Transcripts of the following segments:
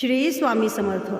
श्री स्वामी समर्थ.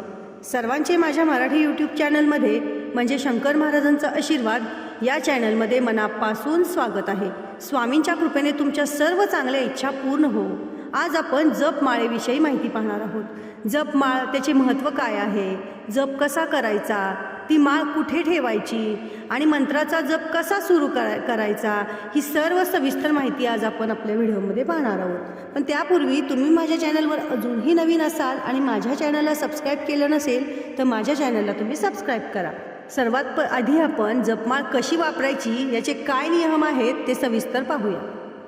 सर्वांचे माझ्या मराठी यूट्यूब चॅनलमध्ये म्हणजे शंकर महाराजांचा आशीर्वाद या चॅनलमध्ये मनापासून स्वागत आहे. स्वामींच्या कृपेने तुमच्या सर्व चांगल्या इच्छा पूर्ण हो. आज आपण जपमाळेविषयी माहिती पाहणार आहोत. जपमाळ त्याचे महत्त्व काय आहे? जप कसा करायचा? ती माळ कुठे ठेवायची आणि मंत्राचा जप कसा सुरू करा करायचा ही सर्व सविस्तर माहिती आज आपण आपल्या व्हिडिओमध्ये पाहणार आहोत. पण त्यापूर्वी तुम्ही माझ्या चॅनलवर अजूनही नवीन असाल आणि माझ्या चॅनलला सबस्क्राईब केलं नसेल तर माझ्या चॅनलला तुम्ही सबस्क्राईब करा. सर्वात प आधी आपण जपमाळ कशी वापरायची याचे काय नियम आहेत ते सविस्तर पाहूया.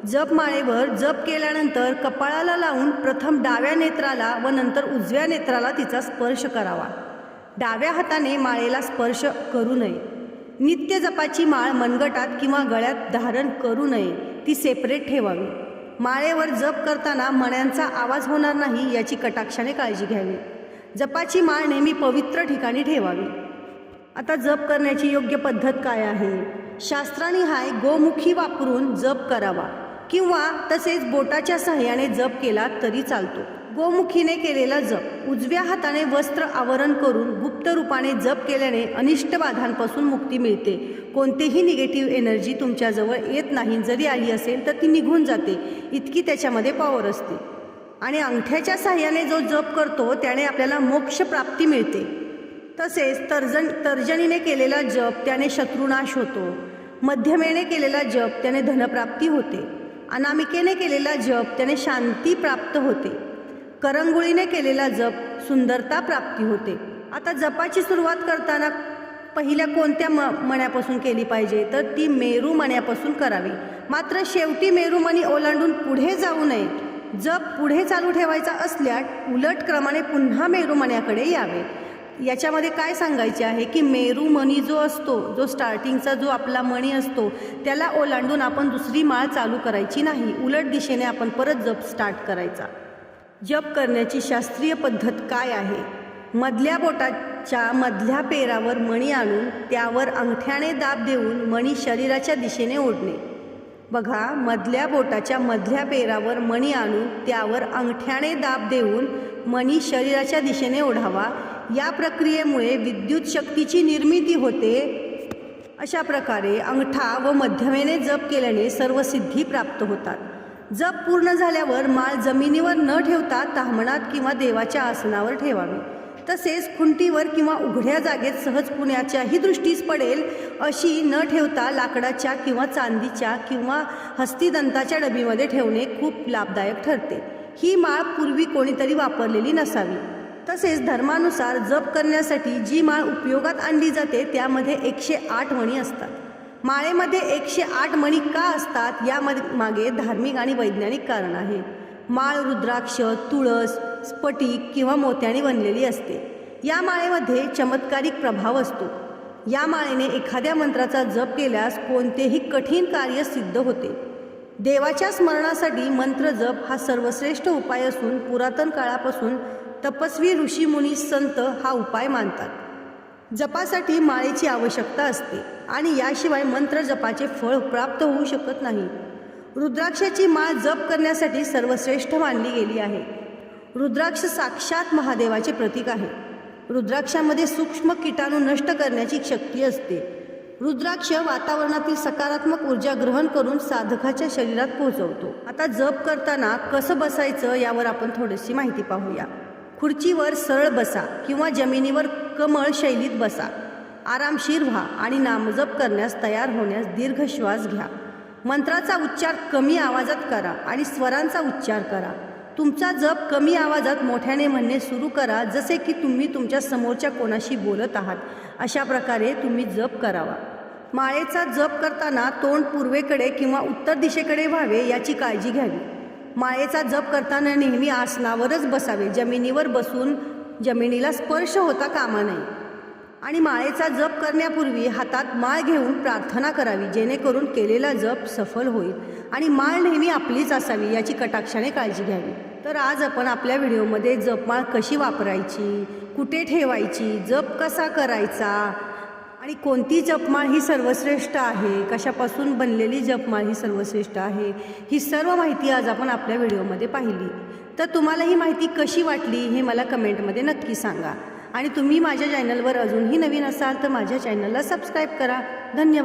जपमाळेवर जप केल्यानंतर कपाळाला लावून प्रथम डाव्या नेत्राला व नंतर उजव्या नेत्राला तिचा स्पर्श करावा. डाव्या हाताने माळेला स्पर्श करू नये. नित्य जपाची माळ मनगटात किंवा गळ्यात धारण करू नये ती सेपरेट ठेवावी. माळेवर जप करताना मण्यांचा आवाज होणार नाही याची कटाक्षाने काळजी घ्यावी. जपाची माळ नेहमी पवित्र ठिकाणी ठेवावी. आता जप करण्याची योग्य पद्धत काय आहे? शास्त्राने हाय गोमुखी वापरून जप करावा. किंवा तसेच बोटाच्या सहाय्याने जप केला तरी चालतो. गोमुखीने केलेला जप उजव्या हाताने वस्त्र आवरण करून गुप्त रूपाने जप केल्याने अनिष्ट बाधांपासून मुक्ती मिळते. कोणतेही निगेटिव्ह एनर्जी तुमच्याजवळ येत नाही. जरी आली असेल तर ती निघून जाते. इतकी त्याच्यामध्ये पॉवर असते. आणि अंगठ्याच्या साह्याने जो जप करतो त्याने आपल्याला मोक्ष प्राप्ती मिळते. तसेच तर्जन तर्जनीने केलेला जप त्याने शत्रुनाश होतो. मध्यमेने केलेला जप त्याने धनप्राप्ती होते. अनामिकेने केलेला जप त्याने शांती प्राप्त होते. करंगुळीने केलेला जप सुंदरता प्राप्ती होते. आता जपाची सुरुवात करताना पहिल्या कोणत्या म मण्यापासून केली पाहिजे? तर ती मेरू मण्यापासून करावी. मात्र शेवटी मेरू मणी ओलांडून पुढे जाऊ नये. जप पुढे चालू ठेवायचा असल्यास उलट क्रमाने पुन्हा मेरू मण्याकडे यावे. याच्यामध्ये काय सांगायचे आहे की मेरू मणी जो असतो जो स्टार्टिंगचा जो आपला मणी असतो त्याला ओलांडून आपण दुसरी माळ चालू करायची नाही. उलट दिशेने आपण परत जप स्टार्ट करायचा. जप करण्याची शास्त्रीय पद्धत काय आहे? मधल्या बोटाच्या मधल्या पेरावर मणी आणून त्यावर अंगठ्याने दाब देऊन मणी शरीराच्या दिशेने ओढणे. बघा मधल्या बोटाच्या मधल्या पेरावर मणी आणून त्यावर अंगठ्याने दाब देऊन मणी शरीराच्या दिशेने ओढावा. या प्रक्रियेमुळे विद्युत शक्तीची निर्मिती होते. अशा प्रकारे अंगठा व मध्यमेने जप केल्याने सर्व सिद्धी प्राप्त होतात. जप पूर्ण झाल्यावर माळ जमिनीवर न ठेवता ताहमणात किंवा देवाच्या आसनावर ठेवावी. तसेच खुंटीवर किंवा उघड्या जागेत सहज पुण्याच्याही दृष्टीस पडेल अशी न ठेवता लाकडाच्या किंवा चांदीच्या किंवा हस्तिदंताच्या डबीमध्ये ठेवणे खूप लाभदायक ठरते. ही माळ पूर्वी कोणीतरी वापरलेली नसावी. तसेच धर्मानुसार जप करण्यासाठी जी माळ उपयोगात आणली जाते त्यामध्ये एकशे आठ मणी असतात. माळेमध्ये एकशे आठ मणी का असतात यामध्ये मागे धार्मिक आणि वैज्ञानिक कारण आहे. माळ रुद्राक्ष तुळस स्फटिक किंवा मोत्याने बनलेली असते. या माळेमध्ये चमत्कारिक प्रभाव असतो. या माळेने एखाद्या मंत्राचा जप केल्यास कोणतेही कठीण कार्य सिद्ध होते. देवाच्या स्मरणासाठी मंत्र जप हा सर्वश्रेष्ठ उपाय असून पुरातन काळापासून तपस्वी ऋषीमुनी संत हा उपाय मानतात. जपासाठी माळेची आवश्यकता असते आणि याशिवाय मंत्र जपाचे फळ प्राप्त होऊ शकत नाही. रुद्राक्षाची माळ जप करण्यासाठी सर्वश्रेष्ठ मानली गेली आहे. रुद्राक्ष साक्षात महादेवाचे प्रतीक आहे. रुद्राक्षामध्ये सूक्ष्म किटाणू नष्ट करण्याची शक्ती असते. रुद्राक्ष वातावरणातील सकारात्मक ऊर्जा ग्रहण करून साधकाच्या शरीरात पोहोचवतो. आता जप करताना कसं बसायचं यावर आपण थोडीशी माहिती पाहूया. खुर्चीवर सरळ बसा किंवा जमिनीवर कमळ शैलीत बसा. आरामशीर व्हा आणि नामजप करण्यास तयार होण्यास दीर्घ श्वास घ्या. मंत्राचा उच्चार कमी आवाजात करा आणि स्वरांचा उच्चार करा. तुमचा जप कमी आवाजात मोठ्याने म्हणणे सुरू करा जसे की तुम्ही तुमच्या समोरच्या कोणाशी बोलत आहात. अशा प्रकारे तुम्ही जप करावा. माळेचा जप करताना तोंड पूर्वेकडे किंवा उत्तर दिशेकडे व्हावे याची काळजी घ्यावी. माळेचा जप करताना नेहमी आसनावरच बसावे. जमिनीवर बसून जमिनीला स्पर्श होता कामा नये. आणि माळेचा जप करण्यापूर्वी हातात माळ घेऊन प्रार्थना करावी. जेणेकरून केलेला जप सफल होईल आणि माळ नेहमी आपलीच असावी याची कटाक्षाने काळजी घ्यावी. तर आज आपण आपल्या व्हिडिओमध्ये जपमाळ कशी वापरायची कुठे ठेवायची जप कसा करायचा आणि कोणती जपमाळ ही सर्वश्रेष्ठ आहे? कशापासून बनलेली जपमाळ ही सर्वश्रेष्ठ आहे? ही सर्व माहिती आज आपण आपल्या व्हिडिओमध्ये पाहिली. तर तुम्हाला ही माहिती कशी वाटली हे मला कमेंटमध्ये नक्की सांगा. आणि तुम्ही माझ्या चॅनलवर अजूनही नवीन असाल तर माझ्या चॅनलला सबस्क्राईब करा. धन्यवाद.